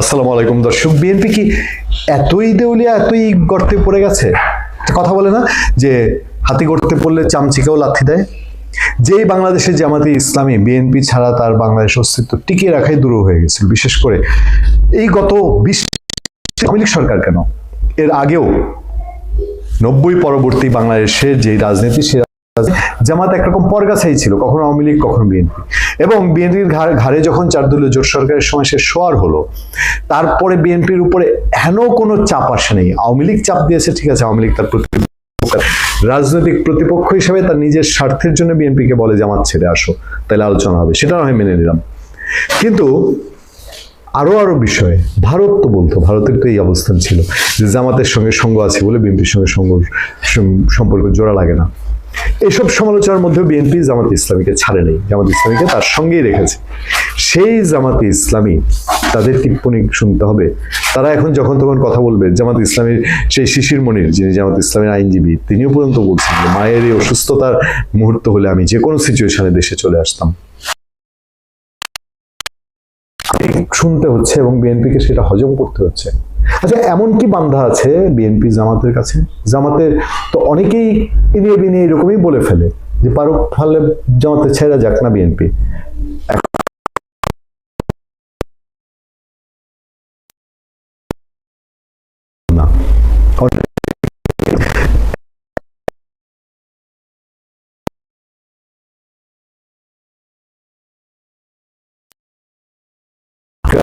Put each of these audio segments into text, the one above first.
আসসালামু আলাইকুম দর্শক, বিএনপি কি এতই দেউলিয়া, এতই গর্তে পড়ে গেছে? কথা বলে না, যে হাতি গর্তে পড়লে চামচিকেও লাথি দেয়? যেই বাংলাদেশের জামাতি ইসলামী, বিএনপি ছাড়া তার বাংলাদেশ অস্তিত্ব টিকিয়ে রাখাই দূর হয়ে গেছিল। বিশেষ করে এই গত বিশ আওয়ামী সরকার কেন? এর আগেও নব্বই পরবর্তী বাংলাদেশের যে রাজনীতি, সে জামাত একরকম পরগাছাই ছিল, কখনো আওয়ামী লীগ, কখনো বিএনপি। এবং বিএনপির ঘাড়ে যখন চার দলীয় জোট সরকারের সময় সে শোয়ার হলো, তারপরে বিএনপির উপরে হেন কোনো চাপ আসে নেই। আওয়ামী লীগ চাপ দিয়েছে, ঠিক আছে, আওয়ামী লীগ তার প্রতিপক্ষ রাজনৈতিক প্রতিপক্ষ হিসেবে তার নিজের স্বার্থের জন্য বিএনপিকে বলে, জামাত ছেড়ে আসো, তাহলে আলোচনা হবে। সেটা আমি মেনে নিলাম। কিন্তু আরও আরও বিষয়ে, ভারত তো বলতো, ভারতের তো এই অবস্থান ছিল যে জামাতের সঙ্গে সঙ্গ আছে বলে বিএনপির সঙ্গে সঙ্গ সম্পর্ক জোড়া লাগে না। এইসব সমালোচনার মধ্যেও বিএনপি জামাত ইসলামীকে ছাড়ে নেই। জামাত ইসলামীকে তার সঙ্গেই রেখেছে। সেই জামাতে ইসলামী তাদের টিপ্পণী শুনতে হবে। তারা এখন যখন তখন কথা বলবে, জামাত ইসলামীর সেই শিশির মনির, যিনি জামাত ইসলামের আইনজীবী, তিনিও পর্যন্ত বলছেন যে মায়ের এই অসুস্থতার মুহূর্ত হলে আমি যে কোনো সিচুয়েশনে দেশে চলে আসতাম। শুনতে হচ্ছে এবং বিএনপিকে সেটা হজম করতে হচ্ছে। আচ্ছা এমন কি বান্ধা আছে বিএনপি জামাতের কাছে? জামাতের তো অনেকেই এড়িয়ে বিনিয়ে এরকমই বলে ফেলে যে পারুক ফলে জামাতে ছেড়া যাক না বিএনপি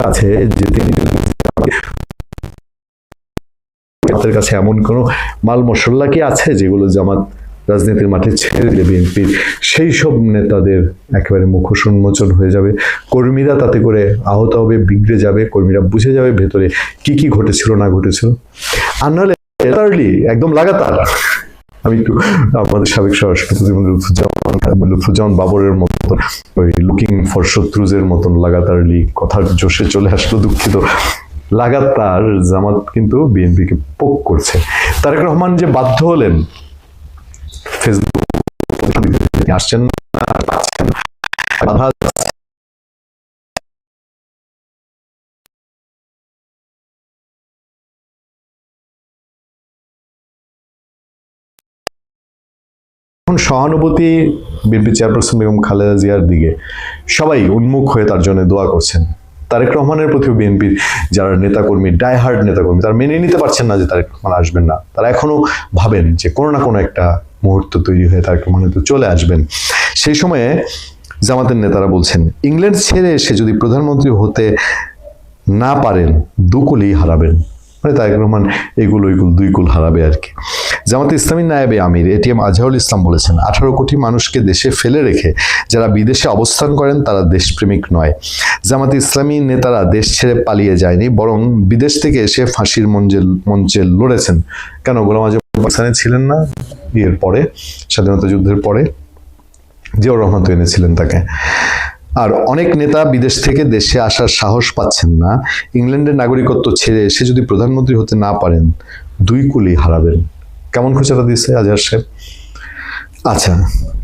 আছে যে তিনি জামাতের কাছে এমন কোনো মাল মশলা কি আছে যেগুলো জামাত রাজনীতির মাঠে ছেড়ে দিলে বিএনপির? সেই সব নেতাদের একেবারে মুখোশ উন্মোচন হয়ে যাবে। কর্মীরা তাতে করে আহত হবে, বিগড়ে যাবে, কর্মীরা বুঝে যাবে ভেতরে কি কি ঘটেছিল, না ঘটেছিল। আর নাহলে একদম লাগাতার। আমি একটু আমাদের সাবেক স্বরাষ্ট্রপতি লুৎফুজ্জামান লুৎফুজ্জামান বাবরের মতো ওই লুকিং ফর শত্রুজের মতন লাগাতারলি কথার জোশে চলে আসলো দুঃখিত। লাগাতার জামাত কিন্তু বিএনপিকে পোক করছে। তারেক রহমান যে বাধ্য হলেন ফেসবুক আসছেন এখন সহানুভূতি বিএনপি চেয়ারপারসন বেগম খালেদা জিয়ার দিকে সবাই উন্মুখ হয়ে তার জন্য দোয়া করছেন। তারেক রহমানের প্রতিও বিএনপির যারা নেতাকর্মী ডাইহার্ড নেতাকর্মী, তারা মেনে নিতে পারছেন না যে তারেক রহমান আসবেন না। তারা এখনও ভাবেন যে কোনো না কোনো একটা মুহূর্ত তৈরি হয়ে তারেক রহমান হয়তো চলে আসবেন। সেই সময়ে জামাতের নেতারা বলছেন, ইংল্যান্ড ছেড়ে এসে যদি প্রধানমন্ত্রী হতে না পারেন দুকুলেই হারাবেন। মানে তারেক রহমান এগুলো এগুলো দুই কুল হারাবে আর কি। জামাতে ইসলামী নায়েবে আমির এটিএম আজহারুল ইসলাম বলেছেন, আঠারো কোটি মানুষকে দেশে ফেলে রেখে যারা বিদেশে অবস্থান করেন তারা দেশপ্রেমিক নয়। জামাতে ইসলামী নেতারা দেশ ছেড়ে পালিয়ে যায়নি, বরং বিদেশ থেকে এসে ফাঁসির মঞ্চে মঞ্চে লড়েছেন। কেন, গোলাম আজম পাকিস্তানে ছিলেন না বিয়ের পরে, স্বাধীনতা যুদ্ধের পরে? জিয়াউর রহমান তো এনেছিলেন তাকে। আর অনেক নেতা বিদেশ থেকে দেশে আসার সাহস পাচ্ছেন না। ইংল্যান্ডের নাগরিকত্ব ছেড়ে এসে যদি প্রধানমন্ত্রী হতে না পারেন, দুই কুলি হারাবেন। কেমন খোঁচাটা দিচ্ছে আজহার সাহেব? আচ্ছা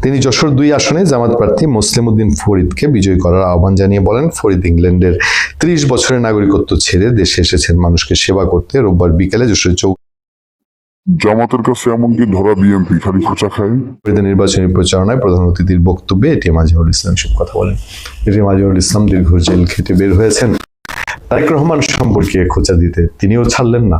তিনি যশোর দুই আসনে জামাত প্রার্থী মুসলিম উদ্দিন ফরিদকে বিজয়ী করার আহ্বান জানিয়ে বলেন ফরিদ ইংল্যান্ডের ত্রিশ বছরের নাগরিকত্ব ছেড়ে দেশে এসেছেন মানুষকে সেবা করতে রোববার বিকেলে যশোর চৌ জামাতের কাছে এমনকি ধরা বিএনপি? খালি খোঁচা খায়? নির্বাচনী প্রচারণায় প্রধান অতিথির বক্তব্যে এটিএম আজিহুল ইসলাম সব কথা বলেন। এটিএম আজিহুল ইসলাম দীর্ঘ জেল খেটে বের হয়েছেন। তারেক রহমান সম্পর্কে খোঁচা দিতে তিনিও ছাড়লেন না।